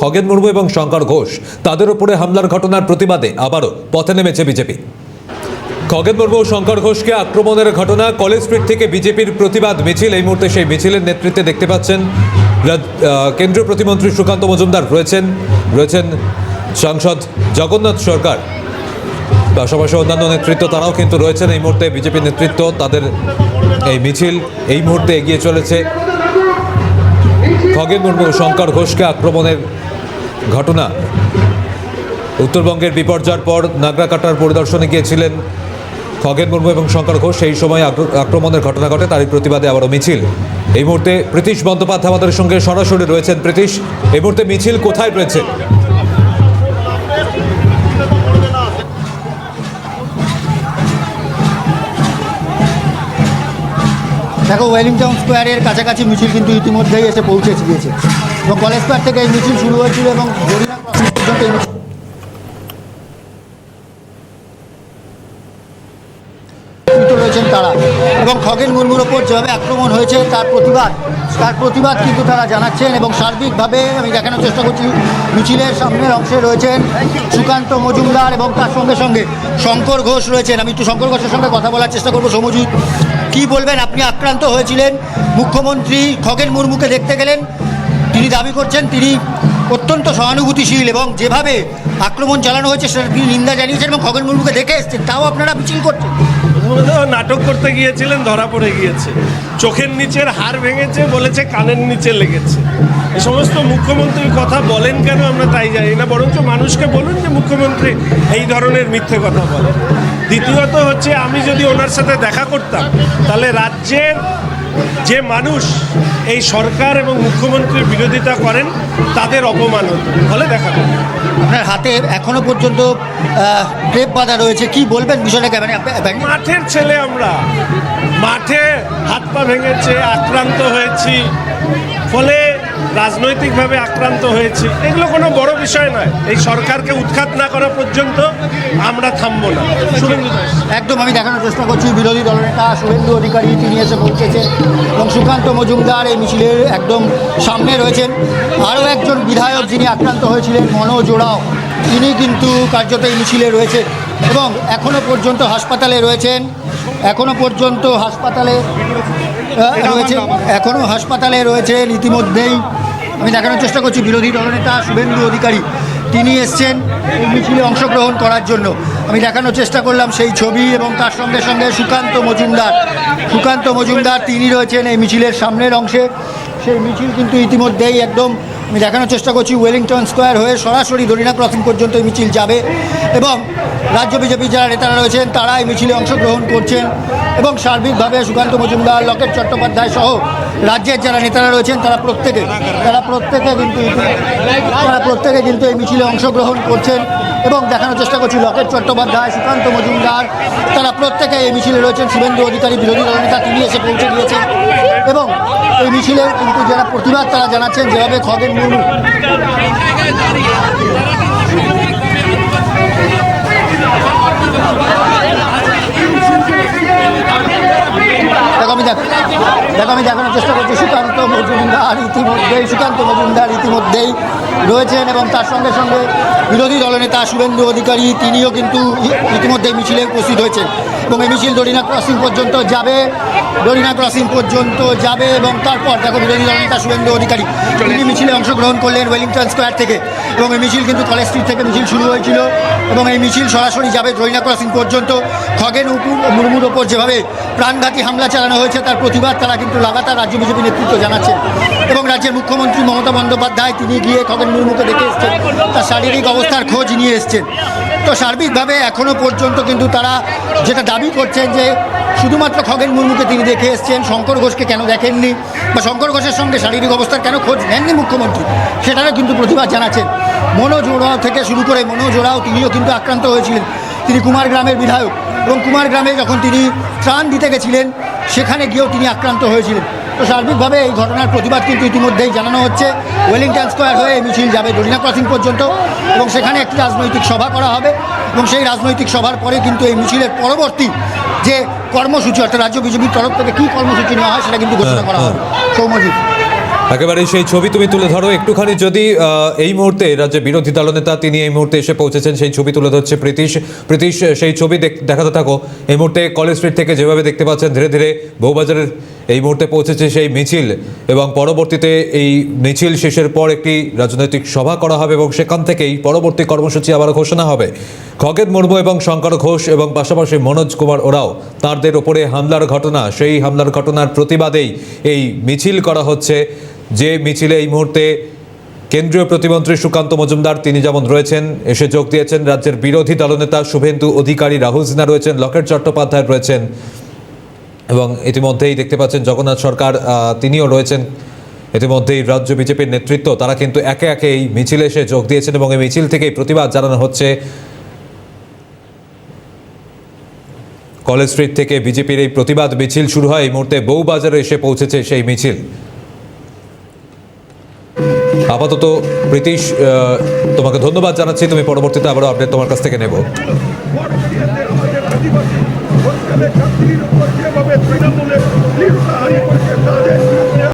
খগেন মুর্মু এবং শঙ্কর ঘোষ তাদের উপরে হামলার ঘটনার প্রতিবাদে আবারও পথে নেমেছে বিজেপি। খগেন মুর্মু ও শঙ্কর ঘোষকে আক্রমণের ঘটনা কলেজ স্ট্রিট থেকে বিজেপির প্রতিবাদ মিছিল, এই মুহূর্তে সেই মিছিলের নেতৃত্বে দেখতে পাচ্ছেন কেন্দ্রীয় প্রতিমন্ত্রী সুকান্ত মজুমদার রয়েছেন রয়েছেন সাংসদ জগন্নাথ সরকার। পাশাপাশি অন্যান্য নেতৃত্ব তারাও কিন্তু রয়েছেন, এই মুহূর্তে বিজেপি নেতৃত্ব তাদের এই মিছিল এই মুহূর্তে এগিয়ে চলেছে। খগেন মুর্মু শঙ্কর ঘোষকে আক্রমণের ঘটনা। উত্তরবঙ্গের বিপর্যয়ের পর নাগরাকাটার পরিদর্শনে গিয়েছিলেন খগেন মুর্মু এবং শঙ্কর ঘোষ। সেই সময় আক্র- আক্রমণের ঘটনা ঘটে, তারই প্রতিবাদে আবারও মিছিল। এই মুহূর্তে প্রীতিশ বন্দ্যোপাধ্যায় আমাদের সঙ্গে সরাসরি রয়েছেন। প্রীতিশ, এই মুহূর্তে মিছিল কোথায় রয়েছে? দেখো, ওয়েলিংটন স্কোয়ারের কাছাকাছি মিছিল কিন্তু ইতিমধ্যেই এসে পৌঁছে গিয়েছে। এবং কলেজ স্কোয়ার থেকে এই মিছিল শুরু হয়েছিল এবং রয়েছেন তারা। এবং খগেন মুর্মুর ওপর যেভাবে আক্রমণ হয়েছে, তার প্রতিবাদ তার প্রতিবাদ কিন্তু তারা জানাচ্ছেন এবং সার্বিকভাবে আমি দেখানোর চেষ্টা করছি, মিছিলের সামনের অংশে রয়েছেন সুকান্ত মজুমদার এবং তার সঙ্গে সঙ্গে শঙ্কর ঘোষ রয়েছেন। আমি একটু শঙ্কর ঘোষের সঙ্গে কথা বলার চেষ্টা করব। সমজিৎ, কি বলবেন? আপনি আক্রান্ত হয়েছিলেন। মুখ্যমন্ত্রী খগেন মুর্মুকে দেখতে গেলেন। তিনি দাবি করছেন, তিনি অত্যন্ত সহানুভূতিশীল এবং যেভাবে আক্রমণ চালানো হয়েছে সেটা তিনি নিন্দা জানিয়েছেন এবং খগেন মুর্মুকে দেখে এসছেন, তাও আপনারা মিছিল করছেন। নাটক করতে গিয়েছিলেন, ধরা পড়ে গিয়েছে। চোখের নিচের হাড় ভেঙেছে বলেছে, কানের নিচে লেগেছে। এ সমস্ত মুখ্যমন্ত্রীর কথা বলেন কেন আমরা তাই জানি না, বরঞ্চ মানুষকে বলুন যে মুখ্যমন্ত্রী এই ধরনের মিথ্যে কথা বলেন। দ্বিতীয়ত হচ্ছে, আমি যদি ওনার সাথে দেখা করতাম, তাহলে রাজ্যের যে মানুষ এই সরকার এবং মুখ্যমন্ত্রীর বিরোধিতা করেন তাদের অপমান হতো। ফলে দেখা করতাম আপনার হাতে এখনও পর্যন্ত গ্রেপ বাঁধা রয়েছে। কি বলবেন বিষয়টাকে? কেমন আপনি- মাঠের ছেলে আমরা। মাঠে হাত পা ভেঙেছে আক্রান্ত হয়েছি। ফলে রাজনৈতিকভাবে আক্রান্ত হয়েছি। এগুলো কোনো বড় বিষয় নয়। এই সরকারকে উৎখাত না করা পর্যন্ত আমরা থামবো না। একদম আমি দেখানোর চেষ্টা করছি, বিরোধী দলনেতা শুভেন্দু অধিকারী, তিনি এসে পৌঁছেছেন এবং সুকান্ত মজুমদার এই মিছিলের একদম সামনে রয়েছেন। আরও একজন বিধায়ক যিনি আক্রান্ত হয়েছিলেন, মনোজ ওরাও, তিনি কিন্তু কার্যত এই মিছিলে রয়েছেন এবং এখনও পর্যন্ত হাসপাতালে রয়েছেন। এখনও পর্যন্ত হাসপাতালে রয়েছে এখনও হাসপাতালে রয়েছেন। ইতিমধ্যেই আমি দেখানোর চেষ্টা করছি, বিরোধী দলনেতা শুভেন্দু অধিকারী, তিনি এসছেন এই মিছিলে অংশগ্রহণ করার জন্য। আমি দেখানোর চেষ্টা করলাম সেই ছবি এবং তার সঙ্গে সঙ্গে সুকান্ত মজুমদার। সুকান্ত মজুমদার, তিনি রয়েছেন এই মিছিলের সামনের অংশে। সেই মিছিল কিন্তু ইতিমধ্যেই একদম আমি দেখানোর চেষ্টা করছি ওয়েলিংটন স্কোয়ার হয়ে সরাসরি দরিনা ক্রসিং পর্যন্ত এই মিছিল যাবে এবং রাজ্য বিজেপির যারা নেতারা রয়েছেন তারা এই মিছিলে অংশগ্রহণ করছেন এবং সার্বিকভাবে সুকান্ত মজুমদার, লকেট চট্টোপাধ্যায় সহ রাজ্যের যারা নেতারা রয়েছেন, তারা প্রত্যেকে তারা প্রত্যেকে কিন্তু, তারা প্রত্যেকে কিন্তু এই মিছিলে অংশগ্রহণ করছেন এবং দেখানোর চেষ্টা করছি লকেট চট্টোপাধ্যায়, সুকান্ত মজুমদার, তারা প্রত্যেকে এই মিছিলে রয়েছেন। শুভেন্দু অধিকারী, বিরোধী দলনেতা তিনি এসে পৌঁছে দিয়েছেন। এই ছিলেন কিন্তু যারা প্রতিবাদ তারা জানাচ্ছেন যেভাবে খগেন মুর্মু দেখো আমি দেখ দেখো আমি দেখানোর চেষ্টা করছি, সুকান্ত মজুমদার ইতিমধ্যেই সুকান্ত মজুমদার ইতিমধ্যেই রয়েছেন এবং তার সঙ্গে সঙ্গে বিরোধী দলনেতা শুভেন্দু অধিকারী, তিনিও কিন্তু ইতিমধ্যেই মিছিলে উপস্থিত হয়েছেন। এবং এই মিছিল দরিনা ক্রসিং পর্যন্ত যাবে দরিনা ক্রসিং পর্যন্ত যাবে এবং তারপর দেখো বিরোধী দলনেতা শুভেন্দু অধিকারী, তিনি মিছিলে অংশগ্রহণ করলেন ওয়েলিংটন স্কোয়ার থেকে। এবং এই মিছিল কিন্তু কলেজ স্ট্রিট থেকে মিছিল শুরু হয়েছিল। এবং এই মিছিল সরাসরি যাবে দরিনা ক্রসিং পর্যন্ত। খগেন মুর্মুর ওপর যেভাবে প্রাণঘাতী হামলা চালানো হয়েছে, তার প্রতিবাদ তারা কিন্তু লাগাতার রাজ্য বিজেপি নেতৃত্ব জানাচ্ছেন। এবং রাজ্যের মুখ্যমন্ত্রী মমতা বন্দ্যোপাধ্যায়, তিনি গিয়ে খগেন মুর্মুকে দেখে এসছেন, তার শারীরিক অবস্থার খোঁজ নিয়ে এসছেন। তো সার্বিকভাবে এখনও পর্যন্ত কিন্তু তারা যেটা দাবি করছেন যে, শুধুমাত্র খগেন মুর্মুকে তিনি দেখে এসছেন, শঙ্কর ঘোষকে কেন দেখেননি, বা শঙ্কর ঘোষের সঙ্গে শারীরিক অবস্থার কেন খোঁজ নেননি মুখ্যমন্ত্রী, সেটারও কিন্তু প্রতিবাদ জানাচ্ছেন। মনোজ ওরাও থেকে শুরু করে মনোজ ওরাও, তিনিও কিন্তু আক্রান্ত হয়েছিলেন। তিনি কুমার গ্রামের বিধায়ক এবং কুমার গ্রামে যখন তিনি ত্রাণ দিতে গেছিলেন সেখানে গিয়েও তিনি আক্রান্ত হয়েছিলেন। তো সার্বিকভাবে এই ঘটনার প্রতিবাদ কিন্তু ইতিমধ্যেই জানানো হচ্ছে। ওয়েলিংটন স্কোয়ার হয়ে মিছিল যাবে দরিনা ক্রসিং পর্যন্ত এবং সেখানে একটি রাজনৈতিক সভা করা হবে এবং সেই রাজনৈতিক সভার পরে কিন্তু এই মিছিলের পরবর্তী যে কর্মসূচি অর্থাৎ রাজ্য বিজেপির তরফ থেকে কী কর্মসূচি নেওয়া হয় সেটা কিন্তু ঘোষণা করা হবে। সৌম্যজিৎ। একেবারে সেই ছবি তুমি তুলে ধরো। একটুখানি যদি এই মুহূর্তে রাজ্যে বিরোধী দলনেতা তিনি এই মুহূর্তে এসে পৌঁছেছেন, সেই ছবি তুলে ধরছে প্রীতিশ। প্রীতিশ, সেই ছবি দেখ- দেখাতে থাকো। এই মুহূর্তে কলেজ স্ট্রিট থেকে যেভাবে দেখতে পাচ্ছেন, ধীরে ধীরে বউবাজারের এই মুহূর্তে পৌঁছেছে সেই মিছিল এবং পরবর্তীতে এই মিছিল শেষের পর একটি রাজনৈতিক সভা করা হবে এবং সেখান থেকেই পরবর্তী কর্মসূচি আবার ঘোষণা হবে। খগেন মুর্মু এবং শঙ্কর ঘোষ এবং পাশাপাশি মনোজ কুমার ওরাও তাঁদের ওপরে হামলার ঘটনা, সেই হামলার ঘটনার প্রতিবাদেই এই মিছিল করা হচ্ছে। যে মিছিলে এই মুহূর্তে কেন্দ্রীয় প্রতিমন্ত্রী সুকান্ত মজুমদার, তিনি যেমন রয়েছেন, এসে যোগ দিয়েছেন। রাজ্যের বিরোধী দলনেতা শুভেন্দু অধিকারী, রাহুল সিনহা রয়েছেন, লকেট চট্টোপাধ্যায় রয়েছেন। এবং ইতিমধ্যেই দেখতে পাচ্ছেন জগন্নাথ সরকার তিনিও রয়েছেন। ইতিমধ্যেই রাজ্য বিজেপির নেতৃত্ব, তারা কিন্তু একে একে এই মিছিলে এসে যোগ দিয়েছেন এবং এই মিছিল থেকেই প্রতিবাদ জানানো হচ্ছে। কলেজ স্ট্রিট থেকে বিজেপির এই প্রতিবাদ মিছিল শুরু হয়, এই মুহূর্তে বউবাজারে এসে পৌঁছেছে সেই মিছিল। আপাতত প্রীতিশ তোমাকে ধন্যবাদ জানাচ্ছি, তুমি পরবর্তীতে আবারও আপডেট তোমার কাছ থেকে নেব। Alexandre, por que vai me pegando o livro da Ari, porque está dentro?